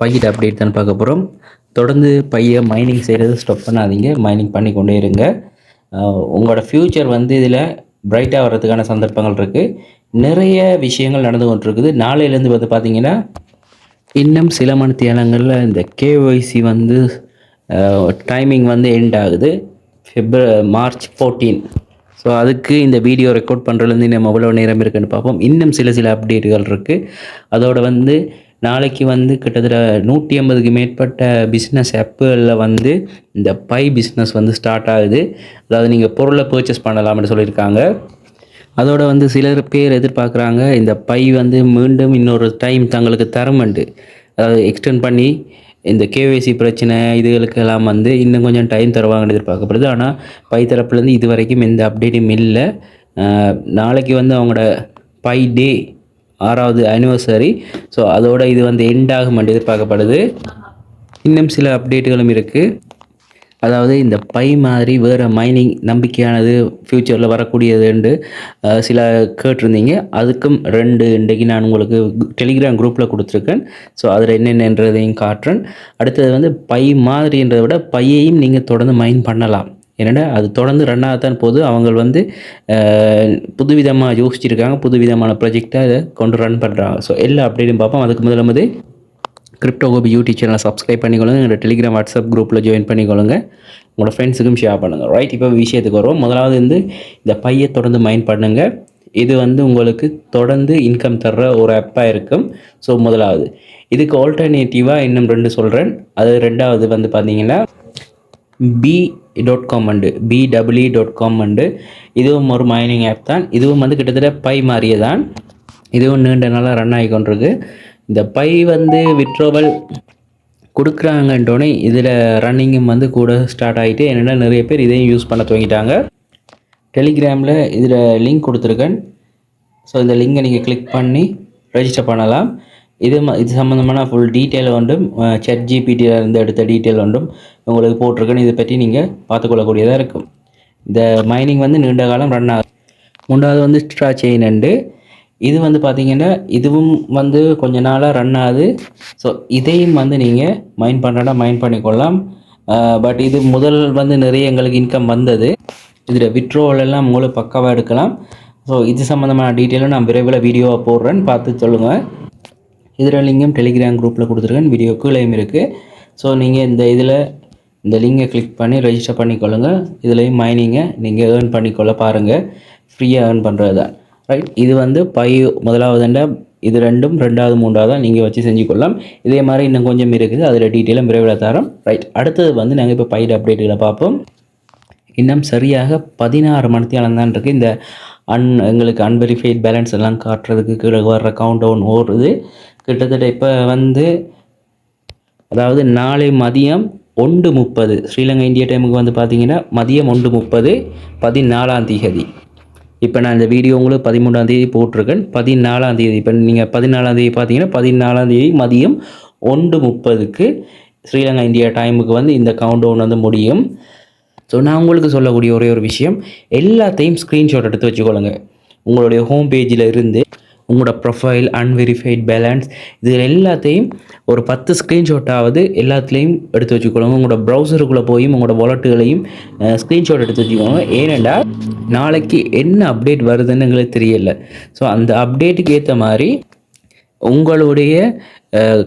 பையிட் update தான் பார்க்க போகிறோம் தொடர்ந்து பையை மைனிங் செய்கிறது ஸ்டாப் பண்ணாதீங்க. மைனிங் பண்ணி கொண்டே இருங்க. உங்களோட ஃப்யூச்சர் வந்து இதில் பிரைட்டாக வர்றதுக்கான சந்தர்ப்பங்கள் இருக்குது நிறைய விஷயங்கள் நடந்து கொண்டிருக்குது. நாளையிலேருந்து வந்து பார்த்தீங்கன்னா இன்னும் சில மணி தேலங்களில் இந்த கேஒய்சி வந்து டைமிங் வந்து எண்ட் ஆகுது. ஃபெப்ர மார்ச் ஃபோர்டீன் ஸோ அதுக்கு இந்த வீடியோ ரெக்கார்ட் பண்ணுறதுலேருந்து நம்ம எவ்வளோ நேரம் இருக்குன்னு பார்ப்போம். இன்னும் சில சில அப்டேட்டுகள் இருக்குது அதோட வந்து நாளைக்கு வந்து கிட்டத்தட்ட நூற்றி ஐம்பதுக்கு மேற்பட்ட பிஸ்னஸ் ஆப்புகளில் வந்து இந்த பை பிஸ்னஸ் வந்து ஸ்டார்ட் ஆகுது. அதாவது நீங்கள் பொருளை பர்ச்சேஸ் பண்ணலாம்னு சொல்லியிருக்காங்க. அதோட வந்து சிலர் பேர் எதிர்பார்க்குறாங்க இந்த பை வந்து மீண்டும் இன்னொரு டைம் தங்களுக்கு தரமண்டு அதாவது எக்ஸ்டெண்ட் பண்ணி இந்த கேவைசி பிரச்சனை இதுகளுக்கெல்லாம் வந்து இன்னும் கொஞ்சம் டைம் தருவாங்கன்னு எதிர்பார்க்கப்படுது. ஆனால் பை தரப்புலேருந்து இது வரைக்கும் எந்த அப்டேட்டும் இல்லை. நாளைக்கு வந்து அவங்களோட பை டே ஆறாவது அனிவர்சரி ஸோ அதோட இது வந்து எண்ட் ஆகும் எதிர்பார்க்கப்படுது. இன்னும் சில அப்டேட்டுகளும் இருக்குது அதாவது இந்த பை மாதிரி வேறு மைனிங் நம்பிக்கையானது ஃப்யூச்சரில் வரக்கூடியதுண்டு சில கேட்டிருந்தீங்க. அதுக்கும் ரெண்டு இன்றைக்கு நான் உங்களுக்கு டெலிகிராம் குரூப்பில் கொடுத்துருக்கேன். ஸோ அதில் என்னென்னன்றதையும் காட்டுறேன். அடுத்தது வந்து பை மாதிரின்றதை விட பையையும் நீங்கள் தொடர்ந்து மைன் பண்ணலாம். ஏன்னா அது தொடர்ந்து ரன் ஆகத்தான் போது அவங்க வந்து புதுவிதமாக யோசிச்சிருக்காங்க. புதுவிதமான ப்ராஜெக்டாக அதை கொண்டு ரன் பண்ணுறாங்க ஸோ எல்லா அப்டேட்டும் பார்ப்போம். அதுக்கு முதல்ல வந்து கிரிப்டோ கோபி யூடியூப் சேனலை சப்ஸ்கிரைப் பண்ணிக்கொள்ளுங்க. எங்களோட டெலிகிராம் வாட்ஸ்அப் குரூப்பில் ஜாயின் பண்ணிக்கொள்ளுங்க. உங்களோட ஃப்ரெண்ட்ஸுக்கும் ஷேர் பண்ணுங்கள் ரைட் இப்போ விஷயத்துக்கு வருவோம். முதலாவது வந்து இந்த பையை தொடர்ந்து மைண்ட் பண்ணுங்கள் இது வந்து உங்களுக்கு தொடர்ந்து இன்கம் தர்ற ஒரு ஆப்பாக இருக்கும். ஸோ முதலாவது. இதுக்கு ஆல்டர்னேட்டிவாக இன்னும் ரெண்டு சொல்கிறேன் அது ரெண்டாவது வந்து பார்த்தீங்கன்னா B dot com and BW dot com and இதுவும் ஒரு மைனிங் ஆப் தான். இதுவும் வந்து கிட்டத்தட்ட பை மாதிரியே தான். இதுவும் நீண்ட நாளாக ரன் ஆகி கொண்டிருக்கு. இந்த பை வந்து விட்ரோவல் கொடுக்குறாங்கன்றோடனே இதில் ரன்னிங்கும் வந்து கூட ஸ்டார்ட் ஆகிட்டு என்னென்னா நிறைய பேர் இதையும் யூஸ் பண்ண துவங்கிட்டாங்க. டெலிகிராமில் இதில் லிங்க் கொடுத்துருக்கேன். ஸோ இந்த லிங்கை நீங்கள் கிளிக் பண்ணி ரெஜிஸ்டர் பண்ணலாம். இது இது சம்மந்தமான ஃபுல் டீட்டெயில் ஒன்றும் செட் ஜிபிடியிலேருந்து எடுத்த டீட்டெயில் ஒன்றும் உங்களுக்கு போட்டிருக்குன்னு இதை பற்றி நீங்கள் பார்த்துக்கொள்ளக்கூடியதாக இருக்கும். இந்த மைனிங் வந்து நீண்ட காலம் ரன் ஆகும் மூன்றாவது வந்து ஸ்ட்ரா செயின் அண்டு இது வந்து பார்த்தீங்கன்னா இதுவும் வந்து கொஞ்ச நாளாக ரன் ஆகுது. ஸோ இதையும் வந்து நீங்கள் மைண்ட் பண்ணுறா மைண்ட் பண்ணிக்கொள்ளலாம். பட் இது முதல் வந்து நிறைய எங்களுக்கு இன்கம் வந்தது. இதில் விட்ரோவல் எல்லாம் உங்களுக்கு பக்காவாக எடுக்கலாம். ஸோ இது சம்மந்தமான டீட்டெயிலும் நான் விரைவில் வீடியோவாக போடுறேன் பார்த்து சொல்லுங்கள் இதில் லிங்கும் டெலிகிராம் குரூப்பில் கொடுத்துருக்கேன். வீடியோ கீழேயும் இருக்குது ஸோ நீங்கள் இந்த இதில் இந்த லிங்கை கிளிக் பண்ணி ரெஜிஸ்டர் பண்ணிக்கொள்ளுங்கள் இதுலேயும் மைனிங்கை நீங்கள் ஏர்ன் பண்ணிக்கொள்ள பாருங்கள் ஃப்ரீயாக ஏர்ன் பண்ணுறது தான். ரைட் இது வந்து பை முதலாவதுண்டா இது ரெண்டும் ரெண்டாவது மூன்றாவது தான் நீங்கள் வச்சு செஞ்சுக்கொள்ளலாம். இதே மாதிரி இன்னும் கொஞ்சம் இருக்குது. அதில் டீட்டெயிலும் விரைவில் தரோம். ரைட் அடுத்தது வந்து நாங்கள் இப்போ பயிர் அப்டேட்டுகளை பார்ப்போம். இன்னும் சரியாக பதினாறு மணித்தியாலம் தான் இருக்குது இந்த அன் எங்களுக்கு அன்வெரிஃபைட் பேலன்ஸ் எல்லாம் காட்டுறதுக்கு கீழே வர்ற கவுண்ட் டவுன் ஓடுது. கிட்டத்தட்ட இப்போ வந்து அதாவது நாளை மதியம் ஒன்று முப்பது. ஸ்ரீலங்கா இந்தியா டைமுக்கு வந்து பார்த்தீங்கன்னா மதியம் ஒன்று முப்பது பதினாலாம் தேதி. இப்போ நான் இந்த வீடியோ உங்களுக்கு பதிமூணாம் தேதி போட்டிருக்கேன். பதினாலாம் தேதி. இப்போ நீங்கள் பதினாலாம் தேதி பார்த்தீங்கன்னா பதினாலாம் தேதி மதியம் ஒன்று முப்பதுக்கு ஸ்ரீலங்கா இந்தியா டைமுக்கு வந்து இந்த கவுண்ட் டவுன் வந்து முடியும். ஸோ நான் உங்களுக்கு சொல்லக்கூடிய ஒரே ஒரு விஷயம் எல்லாத்தையும் ஸ்க்ரீன்ஷாட் எடுத்து வச்சுக்கொள்ளுங்க. உங்களுடைய ஹோம் பேஜில் இருந்து உங்களோட ப்ரொஃபைல் அன்வெரிஃபைட் பேலன்ஸ் இது எல்லாத்தையும் ஒரு பத்து ஸ்க்ரீன்ஷாட்டாவது எல்லாத்துலேயும் எடுத்து வச்சுக்கொள்ளுங்க. உங்களோட ப்ரௌசருக்குள்ளே போய் உங்களோட வாலெட்டுகளையும் ஸ்க்ரீன்ஷாட் எடுத்து வச்சுக்கோங்க. ஏனெண்டா நாளைக்கு என்ன அப்டேட் வருதுன்னு எங்களுக்கு தெரியல. ஸோ அந்த அப்டேட்டுக்கு ஏற்ற மாதிரி உங்களுடைய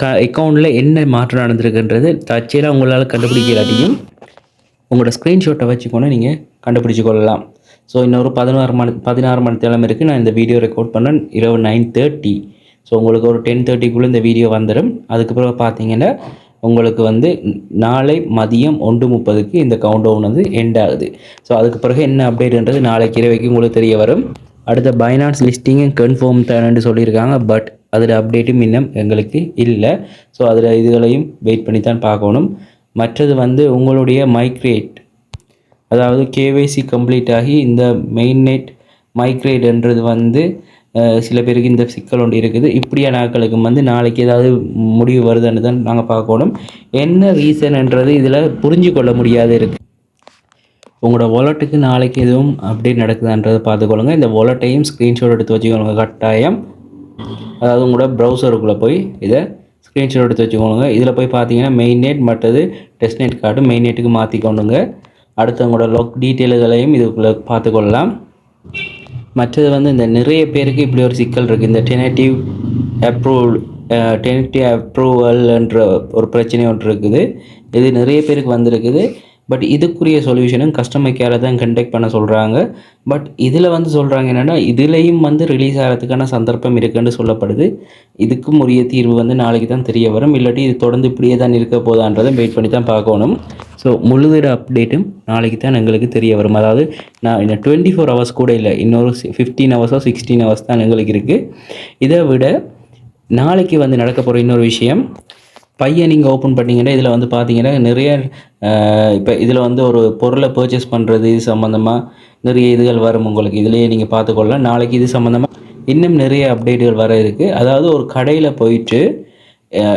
க அக்கௌண்ட்டில் என்ன மாற்றம் நடந்திருக்குன்றது தற்செயலாக உங்களால் கண்டுபிடிக்கிறாட்டியும் உங்களோட ஸ்க்ரீன்ஷாட்டை வச்சுக்கொண்டு நீங்கள் கண்டுபிடிச்சு கொள்ளலாம். ஸோ இன்னொரு பதினாறு மணி பதினாறு மணி நேரம் இருக்குது நான் இந்த வீடியோ ரெக்கார்ட் பண்ணேன் இரவு நைன் தேர்ட்டி ஸோ உங்களுக்கு ஒரு டென் தேர்ட்டிக்குள்ளே இந்த வீடியோ வந்துடும் அதுக்கு பிறகு பார்த்தீங்கன்னா உங்களுக்கு வந்து நாளை மதியம் ஒன்று முப்பதுக்கு இந்த கவுண்ட் டவுன் வந்து எண்ட் ஆகுது. ஸோ அதுக்கு பிறகு என்ன அப்டேட்ன்றது நாளைக்கு இரவைக்கு உங்களுக்கு தெரிய வரும். அடுத்த பைனான்ஸ் லிஸ்டிங்கும் கன்ஃபார்ம் தானு சொல்லியிருக்காங்க. பட் அதில் அப்டேட்டும் இன்னும் எங்களுக்கு இல்லை. ஸோ அதில் இதுகளையும் வெயிட் பண்ணி தான் பார்க்கணும். மற்றது வந்து உங்களுடைய மைக்ரேட் அதாவது கேவைசி கம்ப்ளீட் ஆகி இந்த மெயின் நெட் மைக்ரேட்ன்றது வந்து சில பேருக்கு இந்த சிக்கல் ஒன்று இருக்குது. இப்படியான நாட்களுக்கு வந்து நாளைக்கு ஏதாவது முடிவு வருதுன்னு தான் நாங்கள் பார்க்கணும். என்ன ரீசன்ன்றது இதில் புரிஞ்சு கொள்ள முடியாது இருக்குது உங்களோட வாலெட்டுக்கு நாளைக்கு எதுவும் அப்டேட் நடக்குதான்றதை பார்த்துக்கொள்ளுங்க இந்த வாலெட்டையும் ஸ்க்ரீன்ஷாட் எடுத்து வச்சுக்கோங்க. கட்டாயம். அதாவது உங்களோட ப்ரௌசருக்குள்ளே போய் இதை ஸ்க்ரீன்ஷாட் எடுத்து வச்சுக்கோங்க. இதில் போய் பார்த்தீங்கன்னா மெயின் நெட் மற்றது டெஸ்ட் நெட் கார்டு மெயின் நெட்டுக்கு மாற்றிக்கொண்டுங்க அடுத்தவங்களோட லொக் டீட்டெயில்களையும் இதுக்குள்ளே பார்த்துக்கொள்ளலாம். மற்றது வந்து இந்த நிறைய பேருக்கு இப்படி ஒரு சிக்கல் இருக்குது இந்த டெனேட்டிவ் அப்ரூவல் டெனேட்டிவ் அப்ரூவல்ன்ற ஒரு பிரச்சனை ஒன்று இருக்குது. இது நிறைய பேருக்கு வந்திருக்குது. பட் இதுக்குரிய சொல்யூஷனும் கஸ்டமர் கேரை தான் கண்டெக்ட் பண்ண சொல்கிறாங்க பட் இதில் வந்து சொல்கிறாங்க என்னென்னா இதுலேயும் வந்து ரிலீஸ் ஆகிறதுக்கான சந்தர்ப்பம் இருக்குன்னு சொல்லப்படுது. இதுக்கும் உரிய தீர்வு வந்து நாளைக்கு தான் தெரிய வரும். இல்லாட்டி இது தொடர்ந்து இப்படியே தான் இருக்க போதான்றதை வெயிட் பண்ணி தான் பார்க்கணும். ஸோ முழுதிர அப்டேட்டும் நாளைக்கு தான் எங்களுக்கு தெரிய வரும். அதாவது நான் இந்த டுவெண்ட்டி ஃபோர் ஹவர்ஸ் கூட இல்லை இன்னொரு ஃபிஃப்டீன் ஹவர்ஸோ சிக்ஸ்டீன் ஹவர்ஸ் தான் எங்களுக்கு இருக்குது இதை விட நாளைக்கு வந்து நடக்க போகிற இன்னொரு விஷயம் பையன் நீங்கள் ஓப்பன் பண்ணிங்கன்னா இதில் வந்து பார்த்தீங்கன்னா நிறைய இப்போ இதில் வந்து ஒரு பொருளை பர்ச்சேஸ் பண்ணுறது இது சம்மந்தமாக நிறைய இதுகள் வரும் உங்களுக்கு. இதுலேயே நீங்கள் பார்த்துக்கொள்ளலாம். நாளைக்கு இது சம்மந்தமாக இன்னும் நிறைய அப்டேட்டுகள் வர இருக்குது அதாவது ஒரு கடையில் போயிட்டு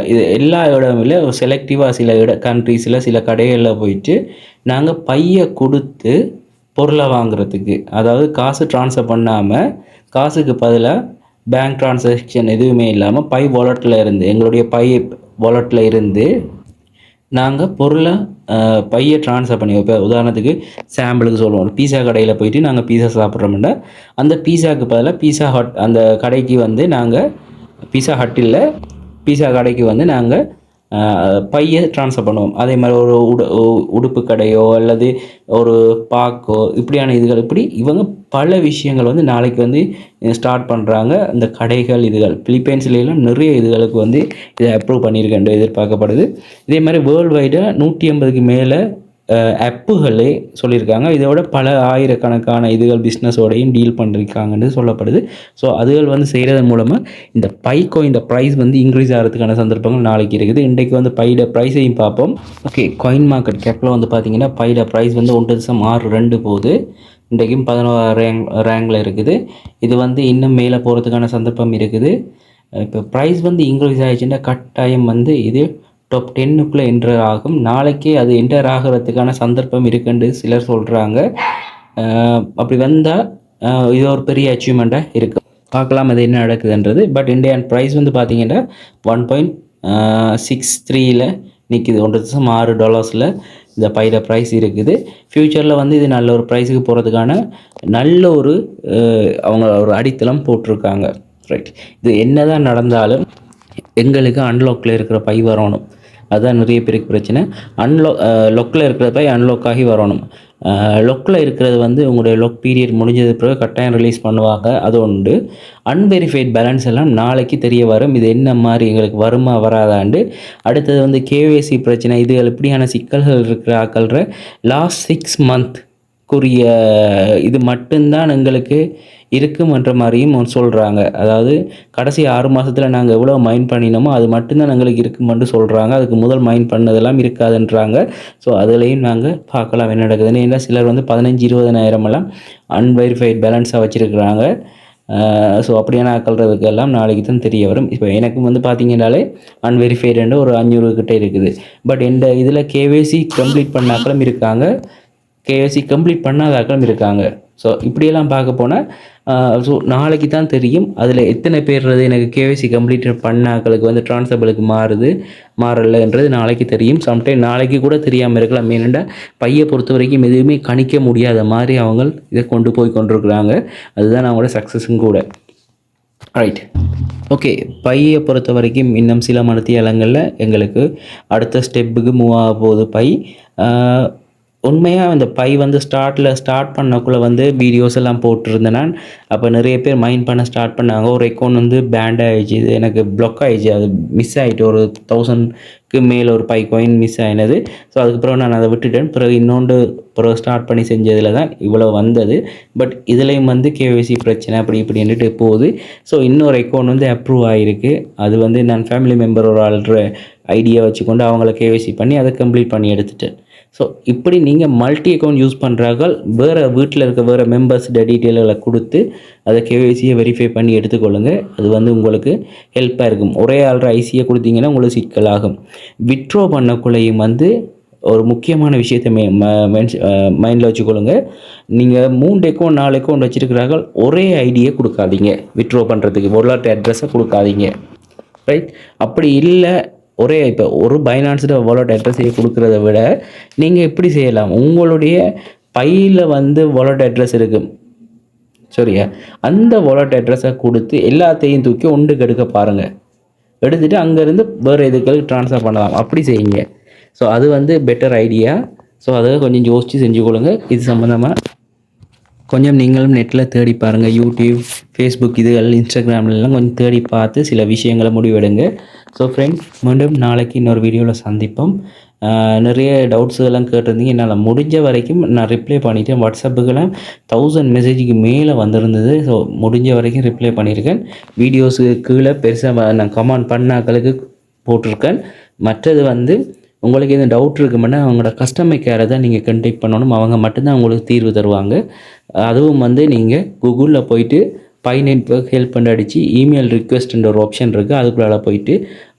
இது எல்லா இடமும் இல்லை ஒரு செலக்டிவாக சில இட கண்ட்ரீஸில் சில கடைகளில் போயிட்டு நாங்கள் பையை கொடுத்து பொருளை வாங்குறதுக்கு அதாவது காசு ட்ரான்ஸ்ஃபர் பண்ணாமல் காசுக்கு பதிலாக பேங்க் ட்ரான்சாக்ஷன் எதுவுமே இல்லாமல் பை வாலெட்டில் இருந்து எங்களுடைய பை வாலெட்டில் இருந்து நாங்கள் பொருளை பையை ட்ரான்ஸ்ஃபர் பண்ணி இப்போ உதாரணத்துக்கு சாம்பிளுக்கு சொல்லுவோம். பீஸா கடையில் போயிட்டு நாங்கள் பீஸா சாப்பிட்றோம்னா அந்த பீஸாவுக்கு பதிலாக பீஸா ஹட் அந்த கடைக்கு வந்து நாங்கள் பீஸா ஹட்டில் பீஸா கடைக்கு வந்து நாங்கள் பையை ட்ரான்ஸ்ஃபர் பண்ணுவோம். அதே மாதிரி ஒரு உடு உ- உடுப்பு கடையோ அல்லது ஒரு பாக்கோ இப்படியான இதுகள் இப்படி இவங்க பல விஷயங்கள் வந்து நாளைக்கு வந்து ஸ்டார்ட் பண்ணுறாங்க இந்த கடைகள் இதுகள் பிலிப்பைன்ஸ்லாம் நிறைய இதுகளுக்கு வந்து இதை அப்ரூவ் பண்ணியிருக்கேன் எதிர்பார்க்கப்படுது. இதே மாதிரி வேர்ல்டு வைடாக நூற்றி ஐம்பதுக்கு மேலே ஆப்புகளே சொல்லியிருக்காங்க. இதோட பல ஆயிரக்கணக்கான இதுகள் பிஸ்னஸோடையும் டீல் பண்ணியிருக்காங்கன்னு சொல்லப்படுது. ஸோ அதுகள் வந்து செய்கிறதன் மூலமாக இந்த பைக்கோ இந்த ப்ரைஸ் வந்து இன்க்ரீஸ் ஆகிறதுக்கான சந்தர்ப்பங்கள் நாளைக்கு இருக்குது. இன்றைக்கு வந்து பைட ப்ரைஸையும் பார்ப்போம். ஓகே காயின் மார்க்கெட் கேப்பில் வந்து பார்த்தீங்கன்னா பைட ப்ரைஸ் வந்து ஒன்று தசம் ஆறு ரெண்டு போகுது. இன்றைக்கும் பதினோரு ரேங்க் ரேங்கில் இருக்குது. இது வந்து இன்னும் மேலே போகிறதுக்கான சந்தர்ப்பம் இருக்குது. இப்போ ப்ரைஸ் வந்து இன்க்ரீஸ் ஆகிடுச்சுன்னா கட்டாயம் வந்து இது டாப் டென்னுக்குள்ளே என்டர் ஆகும். நாளைக்கே அது என்டர் ஆகிறதுக்கான சந்தர்ப்பம் இருக்குன்னு சிலர் சொல்கிறாங்க அப்படி வந்தால் இது ஒரு பெரிய அச்சீவ்மெண்ட்டாக இருக்குது பார்க்கலாம் அது என்ன நடக்குதுன்றது. பட் இந்தியன் ப்ரைஸ் வந்து பார்த்தீங்கன்னா ஒன் பாயிண்ட் சிக்ஸ் த்ரீயில் நிற்கிது ஒன்று தசம் ஆறு டாலர்ஸில் இந்த பயிர ப்ரைஸ் இருக்குது. ஃப்யூச்சரில் வந்து இது நல்ல ஒரு ப்ரைஸுக்கு போகிறதுக்கான நல்ல ஒரு அவங்க ஒரு அடித்தளம் போட்டிருக்காங்க. ரைட் இது என்னதான் நடந்தாலும் எங்களுக்கு அன்லாக்கில் இருக்கிற பை வரணும். அதுதான் நிறைய பேருக்கு பிரச்சனை. அன்லோ லொக்கில் இருக்கிற பை ஆகி வரணும். லொக்கில் இருக்கிறது வந்து உங்களுடைய லொக் பீரியட் முடிஞ்சது பிறகு கட்டாயம் ரிலீஸ் பண்ணுவாங்க. அது உண்டு. அன்வெரிஃபைட் பேலன்ஸ் எல்லாம் நாளைக்கு தெரிய வரும். இது என்ன மாதிரி எங்களுக்கு வருமா வராதாண்டு. அடுத்தது வந்து கேவிசி பிரச்சனை. இதுகள் இப்படியான சிக்கல்கள் இருக்கிற ஆக்கள்ற லாஸ்ட் சிக்ஸ் மந்த் குறிய இது மட்டும்தான் எங்களுக்கு இருக்குமன்ற மாதிரியும் சொல்கிறாங்க அதாவது கடைசி ஆறு மாதத்தில் நாங்கள் எவ்வளோ மைண்ட் பண்ணினோமோ அது மட்டும்தான் எங்களுக்கு இருக்குமென்று சொல்கிறாங்க அதுக்கு முதல் மைண்ட் பண்ணதெல்லாம் இருக்காதுன்றாங்க. ஸோ அதுலேயும் நாங்கள் பார்க்கலாம் என்ன நடக்குதுன்னு. ஏன்னா சிலர் வந்து பதினஞ்சு இருபதனாயிரம் எல்லாம் அன்வெரிஃபைட் பேலன்ஸாக வச்சுருக்குறாங்க. ஸோ அப்படியான ஆக்கள்றதுக்கெல்லாம் நாளைக்கு தான் தெரிய வரும். இப்போ எனக்கும் வந்து பார்த்தீங்கன்னாலே அன்வெரிஃபைடுன்ற ஒரு அஞ்சூறு கிட்டே இருக்குது. பட் இந்த இதில் கேவேசி கம்ப்ளீட் பண்ணாக்களும் இருக்காங்க. கேஎஸ்சி கம்ப்ளீட் பண்ணாதாக்களும் இருக்காங்க ஸோ இப்படியெல்லாம் பார்க்க போனால் ஸோ நாளைக்கு தான் தெரியும். அதில் எத்தனை பேர்றது எனக்கு கேவிசி கம்ப்ளீட் பண்ணாக்களுக்கு வந்து ட்ரான்ஸ்ஃபர்களுக்கு மாறுது மாறலைன்றது நாளைக்கு தெரியும். சம்டைம் நாளைக்கு கூட தெரியாமல் இருக்கலாம். ஏனெண்டா பையை பொறுத்த வரைக்கும் எதுவுமே கணிக்க முடியாத மாதிரி அவங்க இதை கொண்டு போய் கொண்டிருக்கிறாங்க. அதுதான் அவங்களோட சக்ஸஸும் கூட. ரைட் ஓகே பையை பொறுத்த வரைக்கும் இன்னும் சில மனத்தியாலங்களில் எங்களுக்கு அடுத்த ஸ்டெப்புக்கு மூவ் ஆக போகுது பை. உண்மையாக அந்த பை வந்து ஸ்டார்ட்டில் ஸ்டார்ட் பண்ணக்குள்ளே வந்து வீடியோஸ் எல்லாம் போட்டிருந்தேன் நான் அப்போ நிறைய பேர் மைண்ட் பண்ண ஸ்டார்ட் பண்ணாங்க. ஒரு அக்கௌண்ட் வந்து பேண்ட் ஆகிடுச்சு இது எனக்கு பிளாக் ஆகிடுச்சு அது மிஸ் ஆகிட்டு ஒரு தௌசண்ட்க்கு மேலே ஒரு பை காயின் மிஸ் ஆகினது ஸோ அதுக்கப்புறம் நான் அதை விட்டுட்டேன். பிறகு இன்னொன்று பிறகு ஸ்டார்ட் பண்ணி செஞ்சதில் தான் இவ்வளோ வந்தது. பட் இதுலேயும் வந்து கேவிசி பிரச்சனை அப்படி இப்படின்ட்டு போகுது. ஸோ இன்னொரு அக்கௌண்ட் வந்து அப்ரூவ் ஆகிருக்கு அது வந்து நான் ஃபேமிலி மெம்பர் ஒரு ஆள்ற ஐடியா வச்சுக்கொண்டு அவங்கள கேவிசி பண்ணி அதை கம்ப்ளீட் பண்ணி எடுத்துட்டேன். ஸோ இப்படி நீங்கள் மல்டி அக்கௌண்ட் யூஸ் பண்ணுறார்கள் வேறு வீட்டில் இருக்க வேறு மெம்பர்ஸ் டீட்டெயில்களை கொடுத்து அதை கேவைசியை வெரிஃபை பண்ணி எடுத்துக்கொள்ளுங்கள் அது வந்து உங்களுக்கு ஹெல்ப்பாக இருக்கும். ஒரே ஆள்ற ஐசியை கொடுத்தீங்கன்னா உங்களுக்கு சிக்கலாகும் விட்ரோ பண்ணக்குள்ளேயும் வந்து ஒரு முக்கியமான விஷயத்தை மே மைண்டில் வச்சுக்கொள்ளுங்க. நீங்கள் மூணு அக்கௌண்ட் நாலு அக்கௌண்ட் வச்சுருக்கிறார்கள் ஒரே ஐடியை கொடுக்காதீங்க. விட்ரோ பண்ணுறதுக்கு வரலாற்று அட்ரஸை கொடுக்காதீங்க. ரைட் அப்படி இல்லை ஒரே இப்போ ஒரு பைனான்ஸில் வாலெட் அட்ரஸையே கொடுக்குறத விட நீங்கள் எப்படி செய்யலாம்? உங்களுடைய பையில் வந்து வாலெட் அட்ரஸ் இருக்குது சரியா? அந்த வாலெட் அட்ரஸை கொடுத்து எல்லாத்தையும் தூக்கி ஒன்றுக்கு எடுக்க பாருங்கள் எடுத்துகிட்டு அங்கேருந்து வேறு இதுக்கு ட்ரான்ஸ்ஃபர் பண்ணலாம். அப்படி செய்யுங்க. ஸோ அது வந்து பெட்டர் ஐடியா ஸோ அதை கொஞ்சம் யோசித்து செஞ்சு கொடுங்க இது சம்மந்தமாக கொஞ்சம் நீங்களும் நெட்டில் தேடி பாருங்கள் யூடியூப் ஃபேஸ்புக் இதுகள் இன்ஸ்டாகிராம்லாம் கொஞ்சம் தேடி பார்த்து சில விஷயங்களை முடிவெடுங்க. ஸோ ஃப்ரெண்ட்ஸ் மீண்டும் நாளைக்கு இன்னொரு வீடியோவில் சந்திப்போம். நிறைய டவுட்ஸ் எல்லாம் கேட்டிருந்தீங்க. என்னால் முடிஞ்ச வரைக்கும் நான் ரிப்ளை பண்ணிட்டேன். வாட்ஸ்அப்புக்கெல்லாம் தௌசண்ட் மெசேஜுக்கு மேலே வந்திருந்தது. ஸோ முடிஞ்ச வரைக்கும் ரிப்ளை பண்ணியிருக்கேன் வீடியோஸுக்கு கீழே பெருசாக நான் கமெண்ட் பண்ணாக்களுக்கு போட்டிருக்கேன். மற்றது வந்து உங்களுக்கு எதுவும் டவுட் இருக்குமென்னா அவங்களோட கஸ்டமர் கேரை தான் நீங்கள் கண்டெக்ட் பண்ணணும். அவங்க மட்டும்தான் உங்களுக்கு தீர்வு தருவாங்க. அதுவும் வந்து நீங்கள் கூகுளில் போயிட்டு பை நெட்ஒர்க் ஹெல்ப் பண்ணி அடித்து இமெயில் ரிக்வெஸ்ட்ன்ற ஒரு ஆப்ஷன் இருக்குது அதுக்குள்ளால போயிட்டு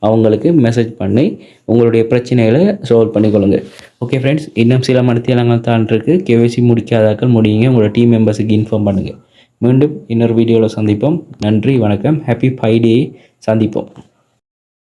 அவங்களுக்கு மெசேஜ் பண்ணி உங்களுடைய பிரச்சனைகளை சால்வ் பண்ணிக்கொள்ளுங்க. ஓகே ஃப்ரெண்ட்ஸ் இன்னும் சில மனத்தியலங்கள் தான் இருக்குது கேவைசி முடிக்காதாக்கள் முடியுங்க. உங்களோட டீம் மெம்பர்ஸுக்கு இன்ஃபார்ம் பண்ணுங்கள் மீண்டும் இன்னொரு வீடியோவில் சந்திப்போம். நன்றி வணக்கம். ஹாப்பி ஃபைவ் டே சந்திப்போம்.